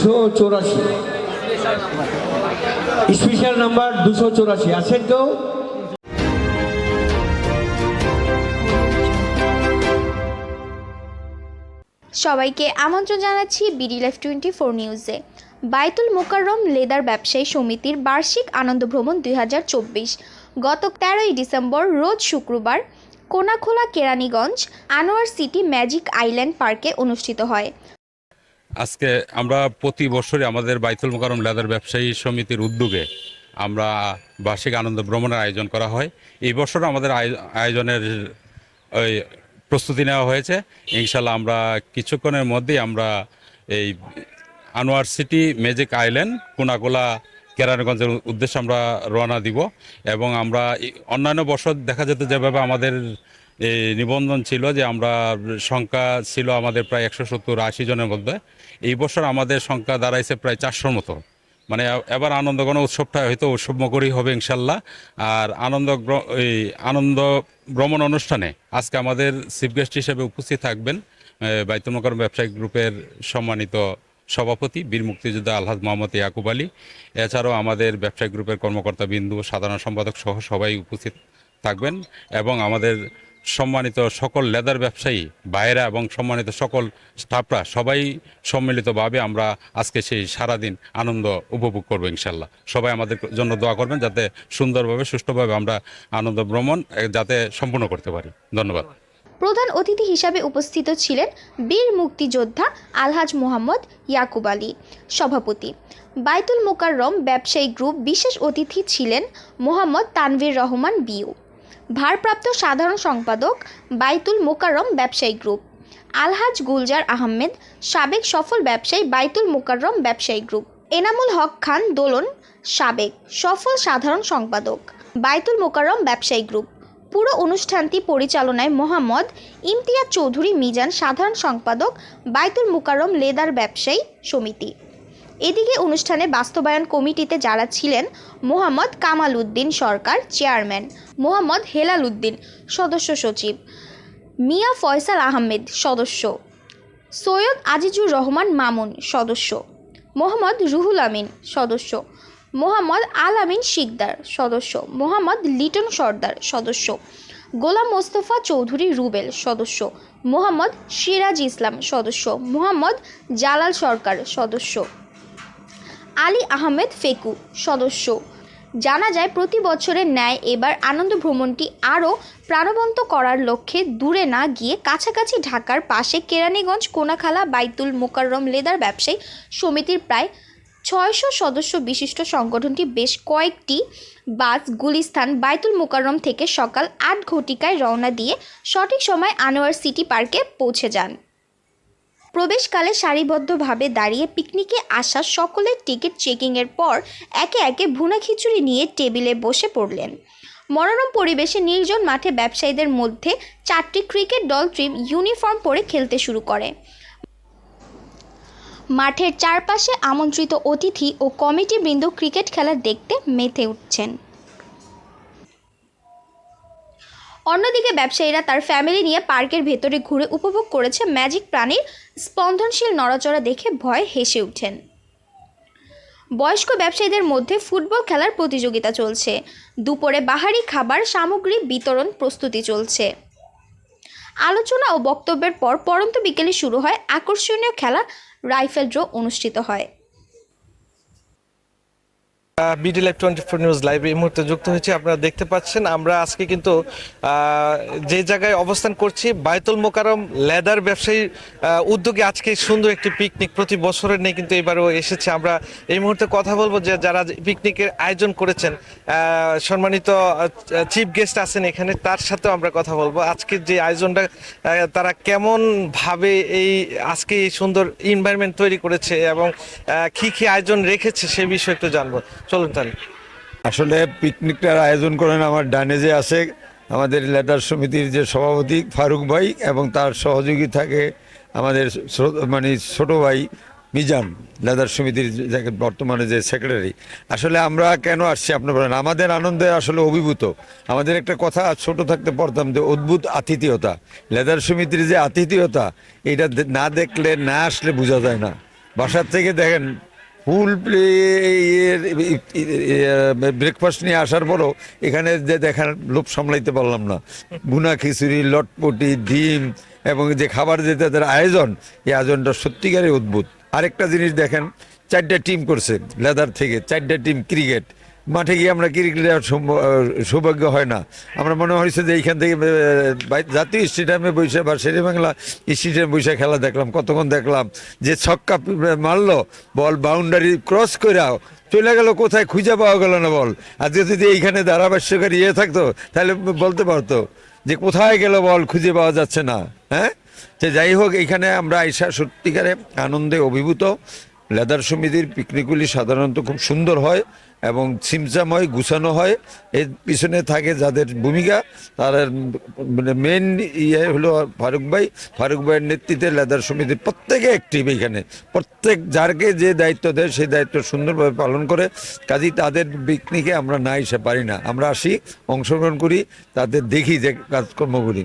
দুশো চৌরাশি। Special number দুশো চৌরাশি। আছেন সবাইকে আমন্ত্রণ জানাচ্ছি বিডি লাইফ টোয়েন্টি ফোর নিউজে। বাইতুল মোকাররম লেদার ব্যবসায়ী সমিতির বার্ষিক আনন্দ ভ্রমণ দুই হাজার চব্বিশ। গত তেরোই ডিসেম্বর, রোজ শুক্রবার, Konakhola Keraniganj, Anwar city magic island পার্কে অনুষ্ঠিত হয়। আজকে আমরা প্রতি বছরই আমাদের বাইতুল মোকারম লেদার ব্যবসায়ী সমিতির উদ্যোগে আমরা বার্ষিক আনন্দ ভ্রমণের আয়োজন করা হয়। এই বছর আমাদের আয়- আয়োজনের ওই প্রস্তুতি নেওয়া হয়েছে। ইনশাল্লাহ আমরা কিছুক্ষণের মধ্যেই আমরা এই Anwar city magic island Konakola কেরানীগঞ্জের উদ্দেশ্যে আমরা রওনা দিব এবং আমরা অন্যান্য বছর দেখা যেত যেভাবে আমাদের নিবন্ধন ছিল যে আমরা সংখ্যা ছিল আমাদের প্রায় একশো সত্তর আশি জনের মধ্যে। এই বছর আমাদের সংখ্যা দাঁড়াইছে প্রায় চারশোর মতো। মানে এবার আনন্দগণ উৎসবটা হয়তো উৎসবমুখরই হবে ইনশাল্লাহ। আর আনন্দ এই আনন্দ ভ্রমণ অনুষ্ঠানে আজকে আমাদের চিফ গেস্ট হিসেবে উপস্থিত থাকবেন মোকাররম ব্যবসায়িক গ্রুপের সম্মানিত সভাপতি বীর মুক্তিযোদ্ধা আলহাজ মোহাম্মদ ইয়াকুব আলী। এছাড়াও আমাদের ব্যবসায়িক গ্রুপের কর্মকর্তা বিন্দু সাধারণ সম্পাদক সহ সবাই উপস্থিত থাকবেন এবং আমাদের সম্মানিত সকল লেদার ব্যবসায়ী ভাইয়েরা এবং সম্মানিত সকল স্টাফরা, সবাই সম্মিলিতভাবে আমরা আজকে সেই সারাদিন আনন্দ উপভোগ করব ইনশাল্লাহ। সবাই আমাদের জন্য দোয়া করবেন যাতে সুন্দরভাবে, সুষ্ঠুভাবে আমরা আনন্দ ভ্রমণ যাতে সম্পূর্ণ করতে পারি। ধন্যবাদ। প্রধান অতিথি হিসাবে উপস্থিত ছিলেন বীর মুক্তিযোদ্ধা আলহাজ মোহাম্মদ ইয়াকুব আলী সভাপতি। বাইতুল মোকাররম ব্যবসায়ী গ্রুপ বিশেষ অতিথি ছিলেন মোহাম্মদ তানভীর রহমান বিউ। ভারপ্রাপ্ত সাধারণ সম্পাদক বাইতুল মোকাররম ব্যবসায়ী গ্রুপ। আলহাজ গুলজার আহমেদ, সাবেক সফল ব্যবসায়ী বাইতুল মোকাররম ব্যবসায়ী গ্রুপ। এনামুল হক খান দোলন, সাবেক সফল সাধারণ সম্পাদক বাইতুল মোকাররম ব্যবসায়ী গ্রুপ। পুরো অনুষ্ঠানটি পরিচালনায় মোহাম্মদ ইমতিয়াজ চৌধুরী মিজান, সাধারণ সম্পাদক বাইতুল মুকাররম লেদার ব্যবসায়ী সমিতি। এদিকে অনুষ্ঠানে বাস্তবায়ন কমিটিতে যারা ছিলেন, মোহাম্মদ কামাল উদ্দিন সরকার চেয়ারম্যান, মোহাম্মদ হেলাল উদ্দিন সদস্য সচিব, মিয়া ফয়সাল আহমেদ সদস্য, সৈয়দ আজিজুর রহমান মামুন সদস্য, মোহাম্মদ রুহুল আমিন সদস্য, মোহাম্মদ আল আমিন শিকদার সদস্য, মোহাম্মদ লিটন সর্দার সদস্য, গোলাম মোস্তফা চৌধুরী রুবেল সদস্য, মোহাম্মদ সিরাজ ইসলাম সদস্য, মোহাম্মদ জালাল সরকার সদস্য। আলী আহমেদ ফেকু সদস্য। জানা যায়, প্রতি বছরের ন্যায় এবার আনন্দ ভ্রমণটি আরও প্রাণবন্ত করার লক্ষ্যে দূরে না গিয়ে কাছাকাছি ঢাকার পাশে কেরানীগঞ্জ, কোনাখালা, বাইতুল মোকাররম লেদার ব্যবসায়ী সমিতির প্রায় ছয়শো সদস্য বিশিষ্ট সংগঠনটি বেশ কয়েকটি বাস, গুলিস্তান, বাইতুল মোকাররম থেকে সকাল আট ঘটিকায় রওনা দিয়ে সঠিক সময় আনোয়ার সিটি পার্কে পৌঁছে যান। প্রবেশকালে সারিবদ্ধভাবে দাঁড়িয়ে পিকনিকে আসা সকলের টিকিট চেকিংয়ের পর একে একে ভুনা খিচুড়ি নিয়ে টেবিলে বসে পড়লেন। মনোরম পরিবেশে নির্জন মাঠে ব্যবসায়ীদের মধ্যে চারটি ক্রিকেট দল টিম ইউনিফর্ম পরে খেলতে শুরু করে। মাঠের চারপাশে আমন্ত্রিত অতিথি ও কমিটিবৃন্দ ক্রিকেট খেলা দেখতে মেতে উঠছেন। অন্যদিকে ব্যবসায়ীরা তার ফ্যামিলি নিয়ে পার্কের ভেতরে ঘুরে উপভোগ করেছে ম্যাজিক প্রাণীর স্পন্দনশীল নড়াচড়া দেখে ভয় হেসে উঠেন। বয়স্ক ব্যবসায়ীদের মধ্যে ফুটবল খেলার প্রতিযোগিতা চলছে। দুপুরে বাহারি খাবার সামগ্রী বিতরণ প্রস্তুতি চলছে। আলোচনা ও বক্তব্যের পর পরন্ত বিকেলে শুরু হয় আকর্ষণীয় খেলা, রাইফেল ড্র অনুষ্ঠিত হয়। BD live twenty four news live এই মুহূর্তে যুক্ত হয়েছে। আপনারা দেখতে পাচ্ছেন, আমরা আজকে কিন্তু যে জায়গায় অবস্থান করছি, বায়তুল মোকারম লেদার ব্যবসায়ী উদ্যোগে আজকে সুন্দর একটি পিকনিক প্রতি বছরের নেই কিন্তু এবারও এসেছে। আমরা এই মুহূর্তে কথা বলব যে যারা পিকনিকের আয়োজন করেছেন সম্মানিত চিফ গেস্ট আছেন এখানে, তার সাথেও আমরা কথা বলব। আজকের যে আয়োজনটা তারা কেমন ভাবে এই, আজকে এই সুন্দর এনভায়রনমেন্ট তৈরি করেছে এবং কি কি আয়োজন রেখেছে সে বিষয়ে একটু জানব। চলুন তাহলে। আসলে পিকনিকটার আয়োজন করেন আমার ডানে যে আছে, আমাদের লেদার সমিতির যে সভাপতি ফারুক ভাই এবং তার সহযোগী থাকে আমাদের মানে ছোট ভাই মিজান লেদার সমিতির বর্তমানে যে সেক্রেটারি আসলে আমরা কেন আসছি আপনার বলেন। আমাদের আনন্দে আসলে অভিভূত। আমাদের একটা কথা ছোট থাকতে পড়তাম যে অদ্ভুত আতিথেয়তা। লেদার সমিতির যে আতিথেয়তা, এটা না দেখলে, না আসলে বোঝা যায় না। বাসার থেকে দেখেন ফুল ব্রেকফাস্ট নিয়ে আসার পরও এখানে যে দেখার লোভ সামলাইতে পারলাম না গুনা খিচুড়ি লটপটি ডিম এবং যে খাবার যে তাদের আয়োজন এই আয়োজনটা সত্যিকারই অদ্ভুত আরেকটা জিনিস দেখেন চারটা টিম করছে লেদার থেকে চারটা টিম ক্রিকেট মাঠে গিয়ে আমরা ক্রিকেট সৌভাগ্য হয় না। আমরা মনে হয়েছে যে এইখান থেকে জাতীয় স্টেডিয়ামে বসে বা বাংলা স্টেডিয়ামে বসে খেলা দেখলাম, কতক্ষণ দেখলাম যে ছক্কা মারলো, বল বাউন্ডারি ক্রস করে চলে গেল কোথায় খুঁজে পাওয়া গেল না বল। আজকে যদি এইখানে ধারাভাষ্যকারী ইয়ে থাকতো, তাহলে বলতে পারতো যে কোথায় গেল বল খুঁজে পাওয়া যাচ্ছে না হ্যাঁ? যে যাই হোক এখানে আমরা আইসা সত্যিকারে আনন্দে অভিভূত। লেদার সমিতির পিকনিকগুলি সাধারণত খুব সুন্দর হয় এবং ছিমচাম হয় গুছানো হয়। এর পিছনে থাকে যাদের ভূমিকা, তার মানে মেন ইয়ে হলো ফারুক ভাই। ফারুক ভাইয়ের নেতৃত্বে লেদার সমিতির প্রত্যেকে অ্যাক্টিভ এখানে প্রত্যেক যারকে যে দায়িত্ব দেয়, সেই দায়িত্ব সুন্দরভাবে পালন করে। কাজেই তাদের পিকনিকে আমরা না এসে পারি না। আমরা আসি, অংশগ্রহণ করি, তাদের দেখি যে কাজকর্ম করি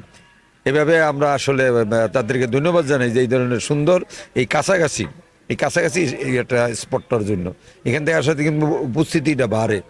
এভাবে আমরা আসলে তাদেরকে ধন্যবাদ জানাই যে এই ধরনের সুন্দর, এই কাছাকাছি এই কাছাকাছি একটা স্পটটার জন্য। এখান থেকে আসাতে কিন্তু উপস্থিতিটা বাড়ে।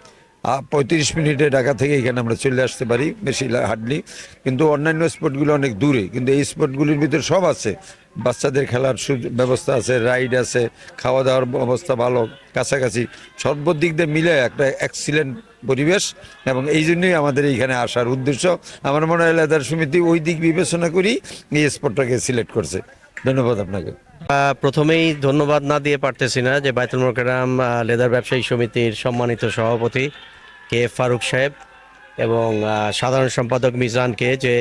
পঁয়ত্রিশ মিনিটে ঢাকা থেকে এখানে আমরা চলে আসতে পারি, বেশি লা- হাঁটলি। কিন্তু অন্যান্য স্পটগুলো অনেক দূরে। কিন্তু এই স্পটগুলির ভিতরে সব আছে। বাচ্চাদের খেলার ব্যবস্থা আছে, রাইড আছে খাওয়া দাওয়ার অবস্থা ভালো, কাছাকাছি। সর্বদিক দিয়ে মিলে একটা এক্সিলেন্ট পরিবেশ। এবং এই জন্যই আমাদের এইখানে আসার উদ্দেশ্য। আমার মনে হয় লেদার সমিতি ওই দিক বিবেচনা করি এই স্পটটাকে সিলেক্ট করছে। ধন্যবাদ আপনাকে। প্রথমেই ধন্যবাদ না দিয়ে পারতেছি না যে বাইতুল মোকাররম আহ, লেদার ব্যবসায়ী সমিতির সম্মানিত সভাপতি কে ফারুক সাহেব এবং সাধারণ সম্পাদক মিজানকে যে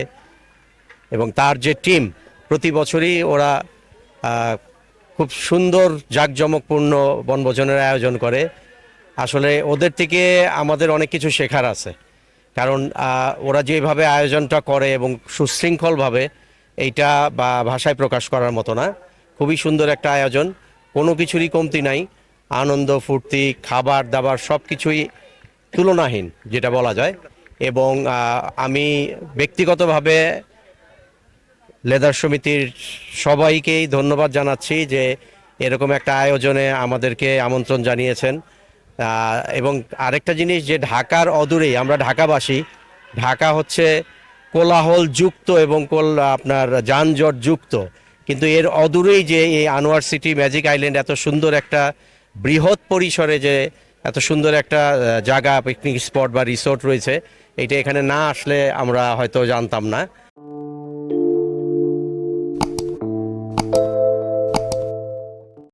এবং তার যে টিম প্রতি বছরই ওরা খুব সুন্দর জাঁকজমকপূর্ণ বনভোজনের আয়োজন করে। আসলে ওদের থেকে আমাদের অনেক কিছু শেখার আছে। কারণ ওরা যেভাবে আয়োজনটা করে এবং সুশৃঙ্খলভাবে এইটা বা ভাষায় প্রকাশ করার মতো না। খুবই সুন্দর একটা আয়োজন। কোনো কিছুরই কমতি নাই। আনন্দ, ফুর্তি, খাবার দাবার সব কিছুই তুলনাহীন, যেটা বলা যায়। এবং আমি ব্যক্তিগতভাবে লেদার সমিতির সবাইকেই ধন্যবাদ জানাচ্ছি যে এরকম একটা আয়োজনে আমাদেরকে আমন্ত্রণ জানিয়েছেন। এবং আরেকটা জিনিস যে ঢাকার অদূরেই, আমরা ঢাকাবাসী, ঢাকা হচ্ছে কোলাহল যুক্ত এবং কোল, আপনার যানজট যুক্ত কিন্তু এর অদূরেই যে এই আনোয়ার সিটি ম্যাজিক আইল্যান্ড এত সুন্দর একটা বৃহৎ পরিসরে যে এত সুন্দর একটা জায়গা পিকনিক স্পট বা রিসোর্ট রয়েছে, এটা এখানে না আসলে আমরা হয়তো জানতাম না।